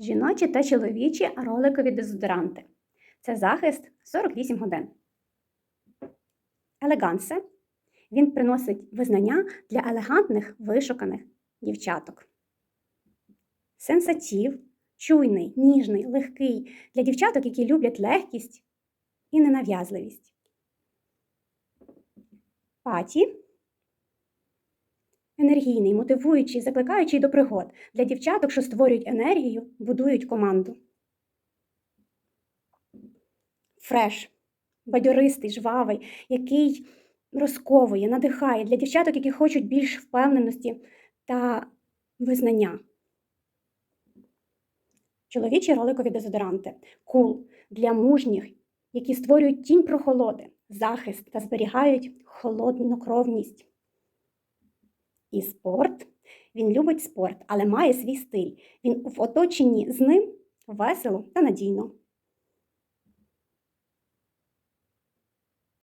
Жіночі та чоловічі роликові дезодоранти. Це захист 48 годин. Елегансе. Він приносить визнання для елегантних вишуканих дівчаток. Сенсатів чуйний, ніжний, легкий для дівчаток, які люблять легкість і ненав'язливість. Паті енергійний, мотивуючий, закликаючий до пригод для дівчаток, що створюють енергію, будують команду. Фреш бадьористий, жвавий, який розковує, надихає для дівчаток, які хочуть більш впевненості та визнання. Чоловічі роликові дезодоранти. Кул для мужніх, які створюють тінь прохолоди, захист та зберігають холоднокровність. І спорт. Він любить спорт, але має свій стиль. Він в оточенні з ним весело та надійно.